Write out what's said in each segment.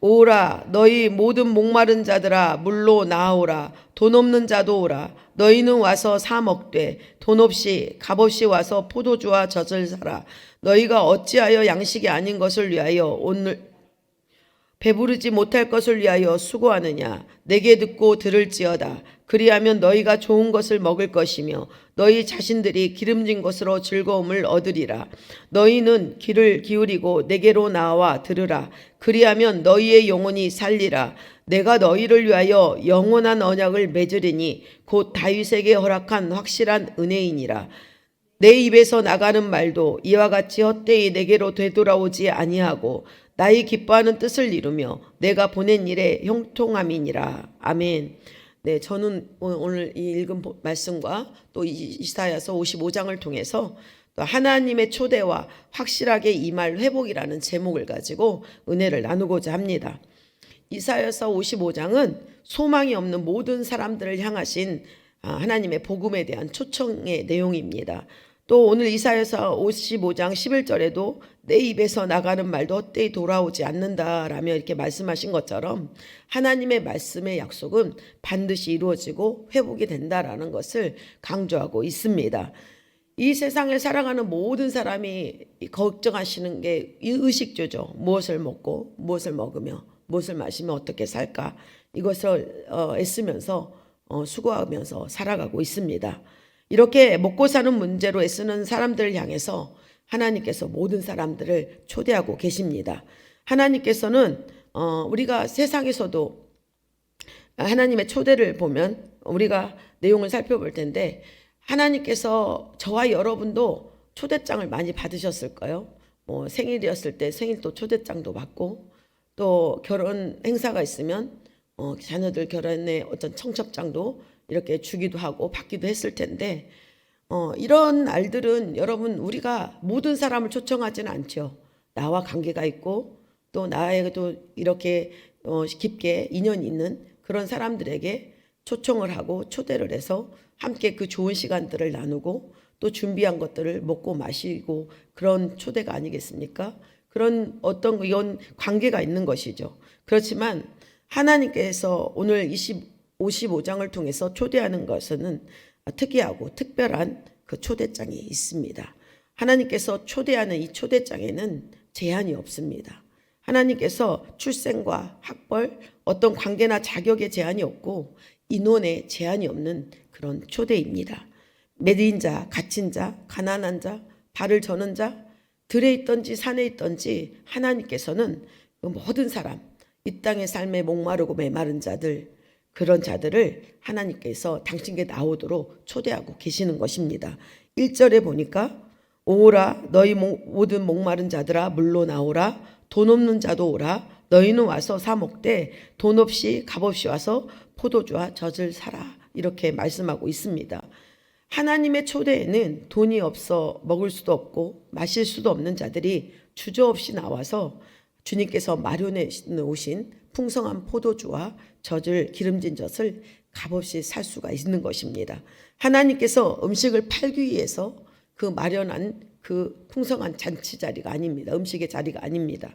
오라 너희 모든 목마른 자들아 물로 나오라. 돈 없는 자도 오라. 너희는 와서 사 먹되 돈 없이 값 없이 와서 포도주와 젖을 사라. 너희가 어찌하여 양식이 아닌 것을 위하여 오늘 배부르지 못할 것을 위하여 수고하느냐? 내게 듣고 들을지어다. 그리하면 너희가 좋은 것을 먹을 것이며 너희 자신들이 기름진 것으로 즐거움을 얻으리라. 너희는 귀를 기울이고 내게로 나와 들으라. 그리하면 너희의 영혼이 살리라. 내가 너희를 위하여 영원한 언약을 맺으리니 곧 다윗에게 허락한 확실한 은혜이니라. 내 입에서 나가는 말도 이와 같이 헛되이 내게로 되돌아오지 아니하고 나의 기뻐하는 뜻을 이루며 내가 보낸 일에 형통함이니라. 아멘. 네, 저는 오늘 이 읽은 보- 말씀과 또 이- 이사야서 55장을 통해서 또 하나님의 초대와 확실하게 임할 회복이라는 제목을 가지고 은혜를 나누고자 합니다. 이사야서 55장은 소망이 없는 모든 사람들을 향하신 아, 하나님의 복음에 대한 초청의 내용입니다. 또 오늘 이사야서 55장 11절에도 내 입에서 나가는 말도 헛되이 돌아오지 않는다라며 이렇게 말씀하신 것처럼 하나님의 말씀의 약속은 반드시 이루어지고 회복이 된다라는 것을 강조하고 있습니다. 이 세상을 살아가는 모든 사람이 걱정하시는 게이 의식주죠. 무엇을 먹고 무엇을 먹으며 무엇을 마시며 어떻게 살까 이것을 어, 애쓰면서 어, 수고하면서 살아가고 있습니다. 이렇게 먹고 사는 문제로 애쓰는 사람들을 향해서 하나님께서 모든 사람들을 초대하고 계십니다. 하나님께서는 어, 우리가 세상에서도 하나님의 초대를 보면 우리가 내용을 살펴볼 텐데 하나님께서 저와 여러분도 초대장을 많이 받으셨을까요? 뭐 생일이었을 때 생일도 초대장도 받고 또 결혼 행사가 있으면 어, 자녀들 결혼의 어떤 청첩장도 이렇게 주기도 하고 받기도 했을 텐데 어, 이런 날들은 여러분 우리가 모든 사람을 초청하지는 않죠. 나와 관계가 있고 또 나에게도 이렇게 어, 깊게 인연이 있는 그런 사람들에게 초청을 하고 초대를 해서 함께 그 좋은 시간들을 나누고 또 준비한 것들을 먹고 마시고 그런 초대가 아니겠습니까? 그런 어떤 이런 관계가 있는 것이죠. 그렇지만 하나님께서 오늘 20, 55장을 통해서 초대하는 것은 특이하고 특별한 그 초대장이 있습니다. 하나님께서 초대하는 이 초대장에는 제한이 없습니다. 하나님께서 출생과 학벌, 어떤 관계나 자격에 제한이 없고 인원에 제한이 없는 그런 초대입니다. 매인 자, 갇힌 자, 가난한 자, 발을 저는 자, 들에 있던지 산에 있던지 하나님께서는 그 모든 사람, 이 땅의 삶에 목마르고 메마른 자들, 그런 자들을 하나님께서 당신께 나오도록 초대하고 계시는 것입니다. 1절에 보니까 오라 너희 목- 모든 목마른 자들아 물로 나오라 돈 없는 자도 오라 너희는 와서 사 먹되 돈 없이 값 없이 와서 포도주와 젖을 사라 이렇게 말씀하고 있습니다. 하나님의 초대에는 돈이 없어 먹을 수도 없고 마실 수도 없는 자들이 주저없이 나와서 주님께서 마련해 놓으신 풍성한 포도주와 젖을 기름진 젖을 값없이 살 수가 있는 것입니다. 하나님께서 음식을 팔기 위해서 그 마련한 그 풍성한 잔치 자리가 아닙니다. 음식의 자리가 아닙니다.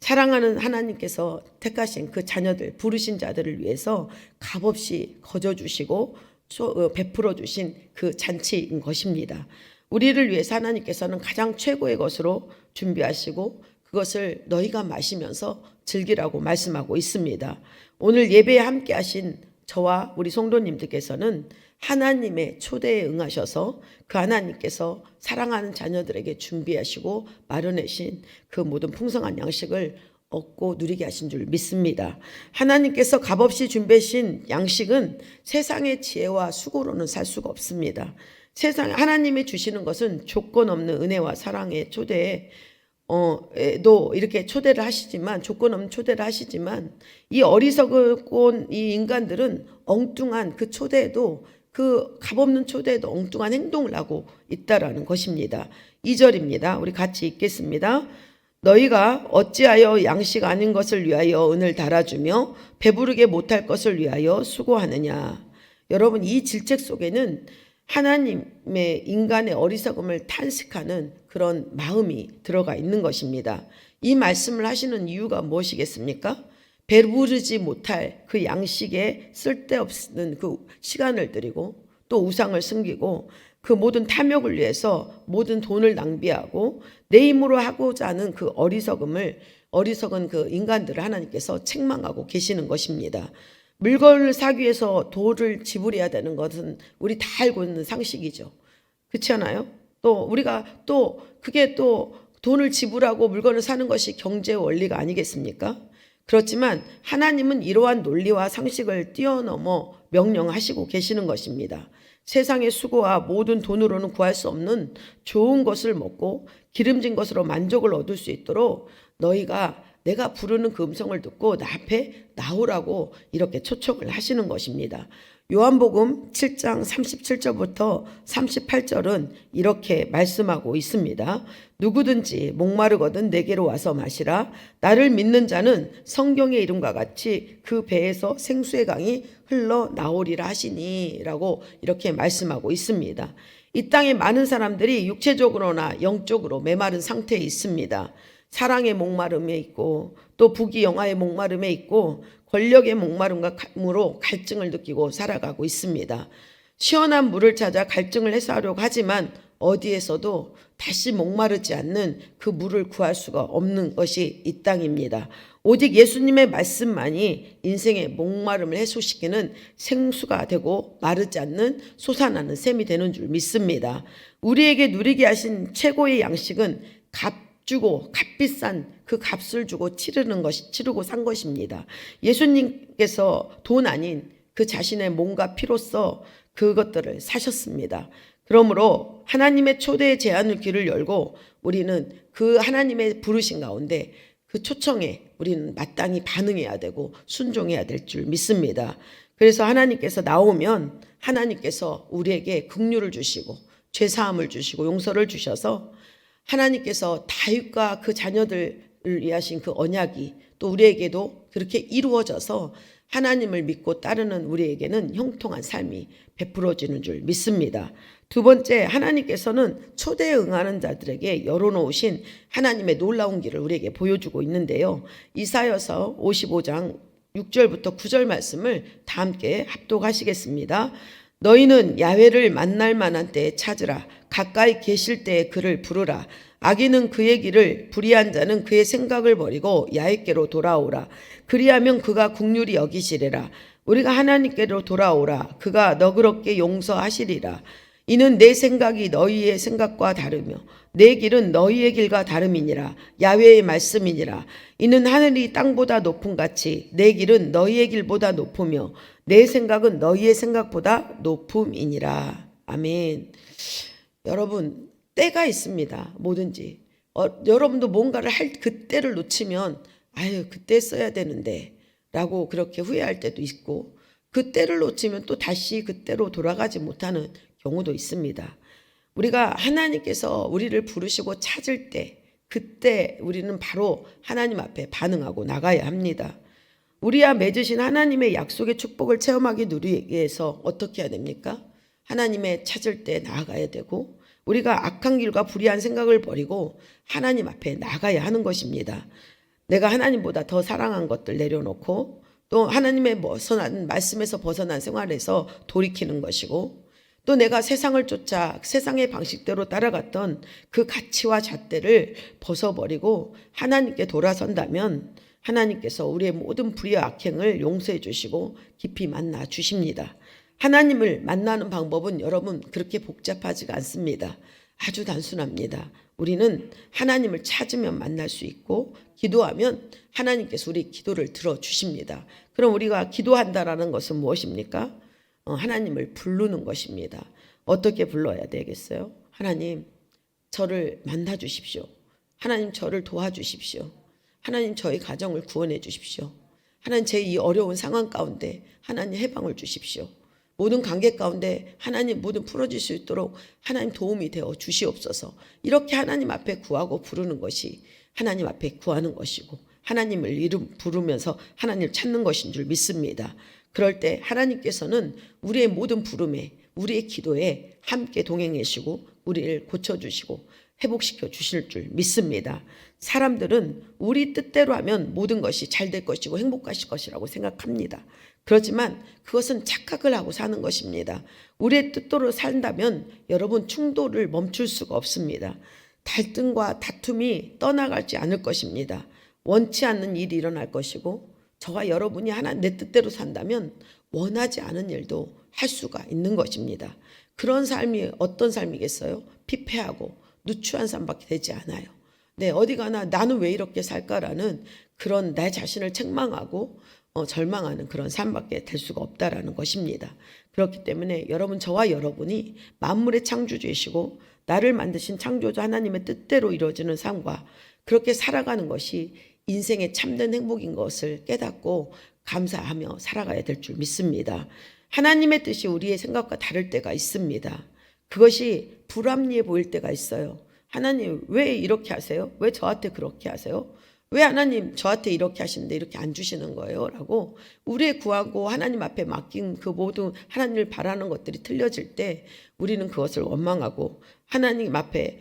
사랑하는 하나님께서 택하신 그 자녀들 부르신 자들을 위해서 값없이 거저 주시고 소- 어, 베풀어 주신 그 잔치인 것입니다. 우리를 위해서 하나님께서는 가장 최고의 것으로 준비하시고 그것을 너희가 마시면서 즐기라고 말씀하고 있습니다. 오늘 예배에 함께 하신 저와 우리 성도님들께서는 하나님의 초대에 응하셔서 그 하나님께서 사랑하는 자녀들에게 준비하시고 마련하신 그 모든 풍성한 양식을 얻고 누리게 하신 줄 믿습니다. 하나님께서 값없이 준비하신 양식은 세상의 지혜와 수고로는 살 수가 없습니다. 세상 하나님이 주시는 것은 조건 없는 은혜와 사랑의 초대에 어, 에도 이렇게 초대를 하시지만 조건 없는 초대를 하시지만 이 어리석은 이 인간들은 엉뚱한 그 초대에도 그 값없는 초대에도 엉뚱한 행동을 하고 있다라는 것입니다. 2절입니다. 우리 같이 읽겠습니다. 너희가 어찌하여 양식 아닌 것을 위하여 은을 달아주며 배부르게 못할 것을 위하여 수고하느냐. 여러분 이 질책 속에는 하나님의 인간의 어리석음을 탄식하는 그런 마음이 들어가 있는 것입니다. 이 말씀을 하시는 이유가 무엇이겠습니까? 배부르지 못할 그 양식에 쓸데없는 그 시간을 들이고 또 우상을 숨기고 그 모든 탐욕을 위해서 모든 돈을 낭비하고 내 힘으로 하고자 하는 그 어리석음을 어리석은 그 인간들을 하나님께서 책망하고 계시는 것입니다. 물건을 사기 위해서 돈을 지불해야 되는 것은 우리 다 알고 있는 상식이죠. 그렇지 않아요? 또 우리가 또 그게 또 돈을 지불하고 물건을 사는 것이 경제 원리가 아니겠습니까? 그렇지만 하나님은 이러한 논리와 상식을 뛰어넘어 명령하시고 계시는 것입니다. 세상의 수고와 모든 돈으로는 구할 수 없는 좋은 것을 먹고 기름진 것으로 만족을 얻을 수 있도록 너희가 내가 부르는 그 음성을 듣고 나 앞에 나오라고 이렇게 초청을 하시는 것입니다. 요한복음 7장 37절부터 38절은 이렇게 말씀하고 있습니다. 누구든지 목마르거든 내게로 와서 마시라. 나를 믿는 자는 성경의 이름과 같이 그 배에서 생수의 강이 흘러 나오리라 하시니라고 이렇게 말씀하고 있습니다. 이 땅에 많은 사람들이 육체적으로나 영적으로 메마른 상태에 있습니다. 사랑의 목마름에 있고 또 부귀 영화의 목마름에 있고 권력의 목마름으로 갈증을 느끼고 살아가고 있습니다. 시원한 물을 찾아 갈증을 해소하려고 하지만 어디에서도 다시 목마르지 않는 그 물을 구할 수가 없는 것이 이 땅입니다. 오직 예수님의 말씀만이 인생의 목마름을 해소시키는 생수가 되고 마르지 않는 솟아나는 샘이 되는 줄 믿습니다. 우리에게 누리게 하신 최고의 양식은 값 주고 값비싼 그 값을 주고 치르는 것이 치르고 산 것입니다. 예수님께서 돈 아닌 그 자신의 몸과 피로써 그것들을 사셨습니다. 그러므로 하나님의 초대의 제안을 귀를 열고 우리는 그 하나님의 부르신 가운데 그 초청에 우리는 마땅히 반응해야 되고 순종해야 될 줄 믿습니다. 그래서 하나님께서 나오면 하나님께서 우리에게 긍휼을 주시고 죄 사함을 주시고 용서를 주셔서 하나님께서 다윗과 그 자녀들을 위하신 그 언약이 또 우리에게도 그렇게 이루어져서 하나님을 믿고 따르는 우리에게는 형통한 삶이 베풀어지는 줄 믿습니다. 두 번째, 하나님께서는 초대에 응하는 자들에게 열어놓으신 하나님의 놀라운 길을 우리에게 보여주고 있는데요. 이사여서 55장 6절부터 9절 말씀을 다 함께 합독하시겠습니다. 너희는 야훼를 만날 만한 때에 찾으라. 가까이 계실 때에 그를 부르라. 악인은 그의 길을 불의한 자는 그의 생각을 버리고 야훼께로 돌아오라. 그리하면 그가 국률이 여기시리라. 우리가 하나님께로 돌아오라. 그가 너그럽게 용서하시리라. 이는 내 생각이 너희의 생각과 다르며 내 길은 너희의 길과 다름이니라. 야훼의 말씀이니라. 이는 하늘이 땅보다 높은 같이 내 길은 너희의 길보다 높으며 내 생각은 너희의 생각보다 높음이니라. 아멘. 여러분 때가 있습니다. 뭐든지. 어, 여러분도 뭔가를 할 그때를 놓치면 아유 그때 써야 되는데 라고 그렇게 후회할 때도 있고 그때를 놓치면 또 다시 그때로 돌아가지 못하는 경우도 있습니다. 우리가 하나님께서 우리를 부르시고 찾을 때 그때 우리는 바로 하나님 앞에 반응하고 나가야 합니다. 우리와 맺으신 하나님의 약속의 축복을 체험하기 위해서 어떻게 해야 됩니까? 하나님의 찾을 때 나아가야 되고 우리가 악한 길과 불의한 생각을 버리고 하나님 앞에 나가야 하는 것입니다. 내가 하나님보다 더 사랑한 것들 내려놓고 또 하나님의 벗어난 말씀에서 벗어난 생활에서 돌이키는 것이고 또 내가 세상을 쫓아 세상의 방식대로 따라갔던 그 가치와 잣대를 벗어버리고 하나님께 돌아선다면 하나님께서 우리의 모든 불의와 악행을 용서해 주시고 깊이 만나 주십니다. 하나님을 만나는 방법은 여러분 그렇게 복잡하지가 않습니다. 아주 단순합니다. 우리는 하나님을 찾으면 만날 수 있고 기도하면 하나님께서 우리 기도를 들어 주십니다. 그럼 우리가 기도한다라는 것은 무엇입니까? 어, 하나님을 부르는 것입니다. 어떻게 불러야 되겠어요? 하나님, 저를 만나 주십시오. 하나님, 저를 도와주십시오. 하나님, 저희 가정을 구원해 주십시오. 하나님, 제 이 어려운 상황 가운데 하나님 해방을 주십시오. 모든 관계 가운데 하나님 모든 풀어질 수 있도록 하나님 도움이 되어 주시옵소서. 이렇게 하나님 앞에 구하고 부르는 것이 하나님 앞에 구하는 것이고 하나님을 이름 부르면서 하나님을 찾는 것인 줄 믿습니다. 그럴 때 하나님께서는 우리의 모든 부름에 우리의 기도에 함께 동행하시고 우리를 고쳐주시고 회복시켜 주실 줄 믿습니다. 사람들은 우리 뜻대로 하면 모든 것이 잘 될 것이고 행복하실 것이라고 생각합니다. 그렇지만 그것은 착각을 하고 사는 것입니다. 우리의 뜻대로 산다면 여러분 충돌을 멈출 수가 없습니다. 갈등과 다툼이 떠나가지 않을 것입니다. 원치 않는 일이 일어날 것이고 저와 여러분이 하나 내 뜻대로 산다면 원하지 않은 일도 할 수가 있는 것입니다. 그런 삶이 어떤 삶이겠어요? 피폐하고 누추한 삶밖에 되지 않아요. 네, 어디 가나 나는 왜 이렇게 살까라는 그런 내 자신을 책망하고 어, 절망하는 그런 삶밖에 될 수가 없다라는 것입니다. 그렇기 때문에 여러분 저와 여러분이 만물의 창조주이시고 나를 만드신 창조주 하나님의 뜻대로 이루어지는 삶과 그렇게 살아가는 것이 인생의 참된 행복인 것을 깨닫고 감사하며 살아가야 될 줄 믿습니다. 하나님의 뜻이 우리의 생각과 다를 때가 있습니다. 그것이 불합리해 보일 때가 있어요. 하나님 왜 이렇게 하세요? 왜 저한테 그렇게 하세요? 왜 하나님 저한테 이렇게 하시는데 이렇게 안 주시는 거예요? 라고 우리의 구하고 하나님 앞에 맡긴 그 모든 하나님을 바라는 것들이 틀려질 때 우리는 그것을 원망하고 하나님 앞에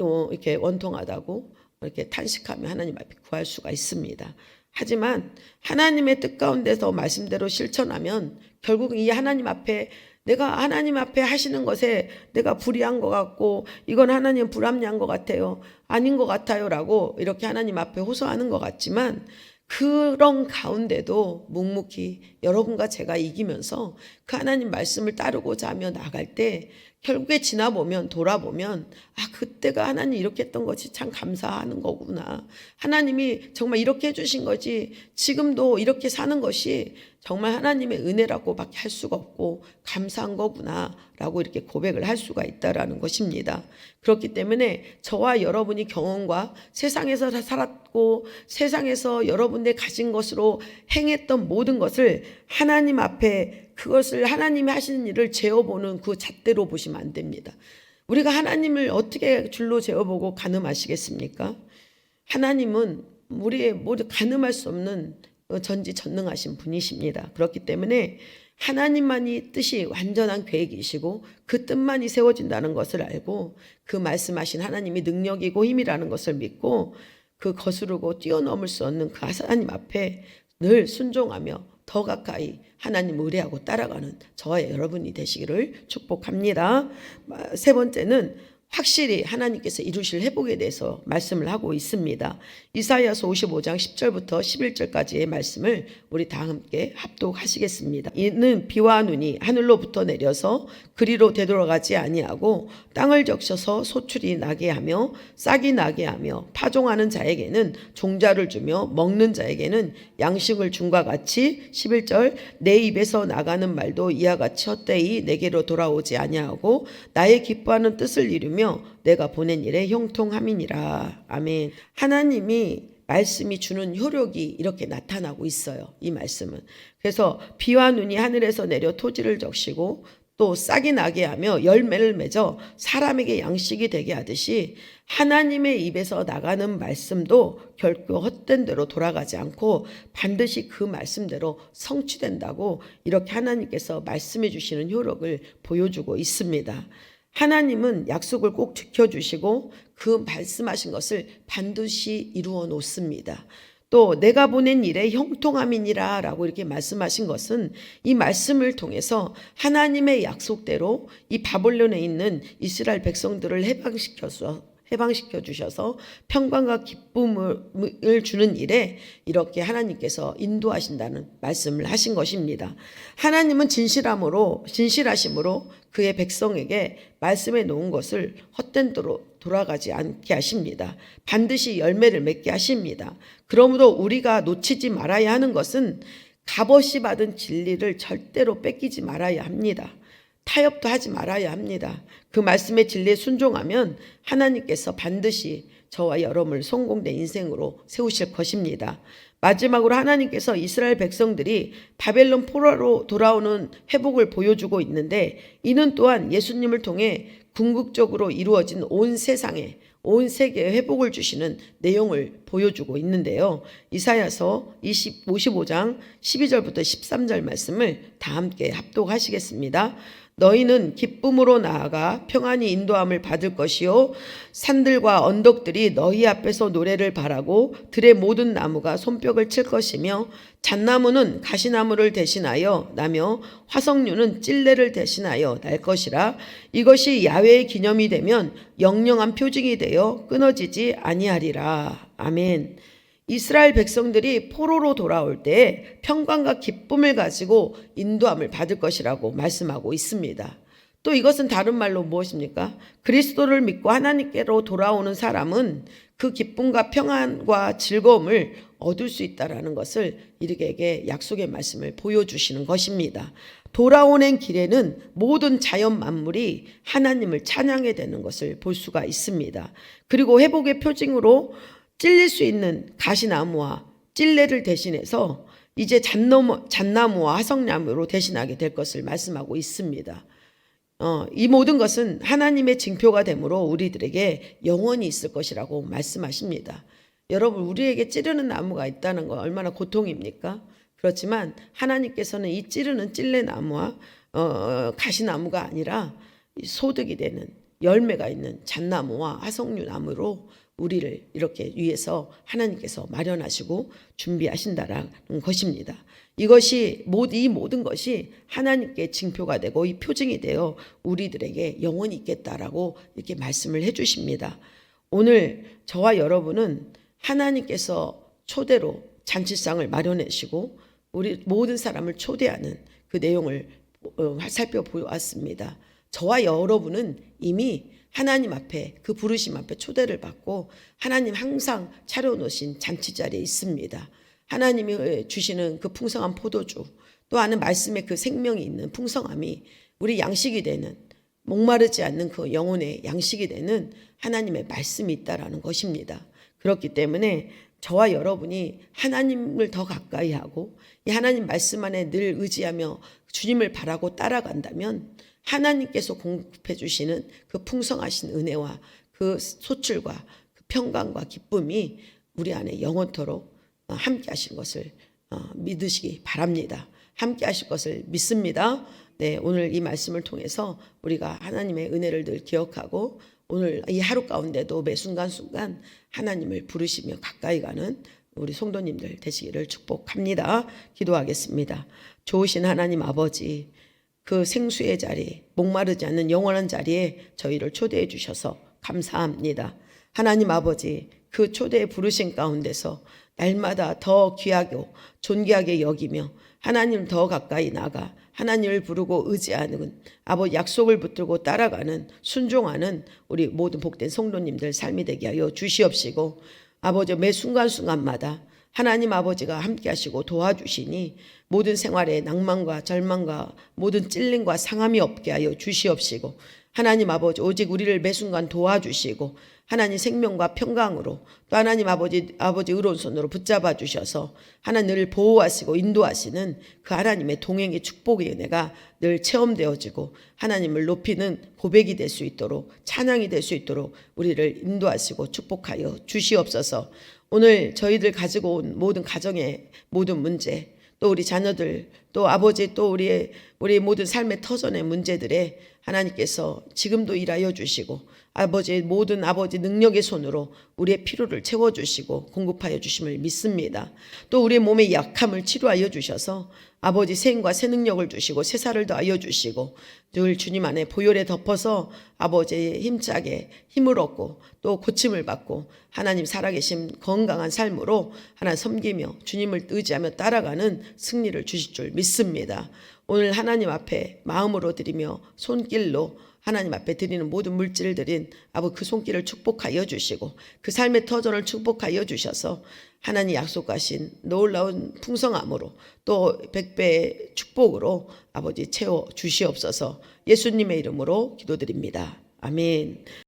어, 이렇게 원통하다고 이렇게 탄식하며 하나님 앞에 구할 수가 있습니다. 하지만 하나님의 뜻 가운데서 말씀대로 실천하면 결국 이 하나님 앞에 내가 하나님 앞에 하시는 것에 내가 불의한 것 같고 이건 하나님 불합리한 것 같아요. 아닌 것 같아요라고 이렇게 하나님 앞에 호소하는 것 같지만 그런 가운데도 묵묵히 여러분과 제가 이기면서 그 하나님 말씀을 따르고자 하며 나갈 때 결국에 지나보면 돌아보면 아 그때가 하나님 이렇게 했던 것이 참 감사하는 거구나. 하나님이 정말 이렇게 해주신 거지 지금도 이렇게 사는 것이 정말 하나님의 은혜라고밖에 할 수가 없고 감사한 거구나라고 이렇게 고백을 할 수가 있다라는 것입니다. 그렇기 때문에 저와 여러분이 경험과 세상에서 살았고 세상에서 여러분들 가진 것으로 행했던 모든 것을 하나님 앞에 그것을 하나님이 하시는 일을 재어보는 그 잣대로 보시면 안 됩니다. 우리가 하나님을 어떻게 줄로 재어보고 가늠하시겠습니까? 하나님은 우리의 모두 가늠할 수 없는 전지전능하신 분이십니다. 그렇기 때문에 하나님만이 뜻이 완전한 계획이시고 그 뜻만이 세워진다는 것을 알고 그 말씀하신 하나님이 능력이고 힘이라는 것을 믿고 그 거스르고 뛰어넘을 수 없는 그 하나님 앞에 늘 순종하며 더 가까이 하나님 의뢰하고 따라가는 저와 여러분이 되시기를 축복합니다. 세 번째는 확실히 하나님께서 이루실 회복에 대해서 말씀을 하고 있습니다. 이사야서 55장 10절부터 11절까지의 말씀을 우리 다 함께 합독하시겠습니다. 이는 비와 눈이 하늘로부터 내려서 그리로 되돌아가지 아니하고 땅을 적셔서 소출이 나게 하며 싹이 나게 하며 파종하는 자에게는 종자를 주며 먹는 자에게는 양식을 준과 같이 11절 내 입에서 나가는 말도 이와 같이 헛되이 내게로 돌아오지 아니하고 나의 기뻐하는 뜻을 이루며 내가 보낸 일에 형통함이니라. 아멘. 하나님이 말씀이 주는 효력이 이렇게 나타나고 있어요. 이 말씀은. 그래서 비와 눈이 하늘에서 내려 토지를 적시고 또 싹이 나게 하며 열매를 맺어 사람에게 양식이 되게 하듯이 하나님의 입에서 나가는 말씀도 결코 헛된 대로 돌아가지 않고 반드시 그 말씀대로 성취된다고 이렇게 하나님께서 말씀해 주시는 효력을 보여주고 있습니다. 하나님은 약속을 꼭 지켜주시고 그 말씀하신 것을 반드시 이루어 놓습니다. 또 내가 보낸 일에 형통함이니라 라고 이렇게 말씀하신 것은 이 말씀을 통해서 하나님의 약속대로 이 바벨론에 있는 이스라엘 백성들을 해방시켜서 해방시켜 주셔서 평강과 기쁨을 주는 일에 이렇게 하나님께서 인도하신다는 말씀을 하신 것입니다. 하나님은 진실함으로 진실하심으로 그의 백성에게 말씀해 놓은 것을 헛된 도로 돌아가지 않게 하십니다. 반드시 열매를 맺게 하십니다. 그러므로 우리가 놓치지 말아야 하는 것은 값없이 받은 진리를 절대로 뺏기지 말아야 합니다. 타협도 하지 말아야 합니다. 그 말씀의 진리에 순종하면 하나님께서 반드시 저와 여러분을 성공된 인생으로 세우실 것입니다. 마지막으로 하나님께서 이스라엘 백성들이 바벨론 포로로 돌아오는 회복을 보여주고 있는데 이는 또한 예수님을 통해 궁극적으로 이루어진 온 세상에 온 세계에 회복을 주시는 내용을 보여주고 있는데요. 이사야서 20, 55장 12절부터 13절 말씀을 다 함께 합독하시겠습니다. 너희는 기쁨으로 나아가 평안히 인도함을 받을 것이요. 산들과 언덕들이 너희 앞에서 노래를 바라고 들의 모든 나무가 손뼉을 칠 것이며 잣나무는 가시나무를 대신하여 나며 화석류는 찔레를 대신하여 날 것이라. 이것이 야외의 기념이 되면 영영한 표징이 되어 끊어지지 아니하리라. 아멘. 이스라엘 백성들이 포로로 돌아올 때 평강과 기쁨을 가지고 인도함을 받을 것이라고 말씀하고 있습니다. 또 이것은 다른 말로 무엇입니까? 그리스도를 믿고 하나님께로 돌아오는 사람은 그 기쁨과 평안과 즐거움을 얻을 수 있다라는 것을 이르게에게 약속의 말씀을 보여주시는 것입니다. 돌아오는 길에는 모든 자연 만물이 하나님을 찬양해 되는 것을 볼 수가 있습니다. 그리고 회복의 표징으로 찔릴 수 있는 가시나무와 찔레를 대신해서 이제 잣나무, 잣나무와 화석나무로 대신하게 될 것을 말씀하고 있습니다. 어, 이 모든 것은 하나님의 징표가 되므로 우리들에게 영원히 있을 것이라고 말씀하십니다. 여러분, 우리에게 찌르는 나무가 있다는 건 얼마나 고통입니까? 그렇지만 하나님께서는 이 찌르는 찔레나무와 어, 가시나무가 아니라 이 소득이 되는 열매가 있는 잣나무와 화석류 나무로 우리를 이렇게 위해서 하나님께서 마련하시고 준비하신다라는 것입니다. 이것이 이 모든 것이 하나님께 징표가 되고 이 표징이 되어 우리들에게 영원히 있겠다라고 이렇게 말씀을 해 주십니다. 오늘 저와 여러분은 하나님께서 초대로 잔치상을 마련하시고 우리 모든 사람을 초대하는 그 내용을 어, 살펴보았습니다. 저와 여러분은 이미 하나님 앞에 그 부르심 앞에 초대를 받고 하나님 항상 차려놓으신 잔치 자리에 있습니다. 하나님이 주시는 그 풍성한 포도주 또 하는 말씀에 그 생명이 있는 풍성함이 우리 양식이 되는 목마르지 않는 그 영혼의 양식이 되는 하나님의 말씀이 있다라는 것입니다. 그렇기 때문에 저와 여러분이 하나님을 더 가까이 하고 이 하나님 말씀 안에 늘 의지하며 주님을 바라고 따라간다면 하나님께서 공급해 주시는 그 풍성하신 은혜와 그 소출과 그 평강과 기쁨이 우리 안에 영원토록 어, 함께 하신 것을 어, 믿으시기 바랍니다. 함께 하실 것을 믿습니다. 네, 오늘 이 말씀을 통해서 우리가 하나님의 은혜를 늘 기억하고 오늘 이 하루 가운데도 매 순간순간 하나님을 부르시며 가까이 가는 우리 성도님들 되시기를 축복합니다. 기도하겠습니다. 좋으신 하나님 아버지, 그 생수의 자리, 목마르지 않는 영원한 자리에 저희를 초대해 주셔서 감사합니다. 하나님 아버지, 그 초대에 부르신 가운데서 날마다 더 귀하고 존귀하게 여기며 하나님 더 가까이 나가 하나님을 부르고 의지하는 아버지 약속을 붙들고 따라가는 순종하는 우리 모든 복된 성도님들 삶이 되게 하여 주시옵시고 아버지 매 순간순간마다 하나님 아버지가 함께 하시고 도와주시니 모든 생활에 낭만과 절망과 모든 찔림과 상함이 없게 하여 주시옵시고 하나님 아버지 오직 우리를 매 순간 도와주시고 하나님 생명과 평강으로 또 하나님 아버지 아버지 의로운 손으로 붙잡아 주셔서 하나님을 보호하시고 인도하시는 그 하나님의 동행의 축복의 은혜가 늘 체험되어지고 하나님을 높이는 고백이 될 수 있도록 찬양이 될 수 있도록 우리를 인도하시고 축복하여 주시옵소서. 오늘 저희들 가지고 온 모든 가정의 모든 문제 또 우리 자녀들 또 아버지 또 우리의 우리 모든 삶의 터전의 문제들에 하나님께서 지금도 일하여 주시고 아버지의 모든 아버지 능력의 손으로 우리의 필요를 채워 주시고 공급하여 주심을 믿습니다. 또 우리의 몸의 약함을 치료하여 주셔서 아버지 생과 새 능력을 주시고 새 살을 더하여 주시고 늘 주님 안에 보혈에 덮어서 아버지의 힘차게 힘을 얻고 또 고침을 받고 하나님 살아계신 건강한 삶으로 하나 섬기며 주님을 의지하며 따라가는 승리를 주실 줄 믿습니다. 오늘 하나님 앞에 마음으로 드리며 손길로 하나님 앞에 드리는 모든 드린 아버지 그 손길을 축복하여 주시고 그 삶의 터전을 축복하여 주셔서 하나님 약속하신 놀라운 풍성함으로 또 백배의 축복으로 아버지 채워 주시옵소서 예수님의 이름으로 기도드립니다. 아멘.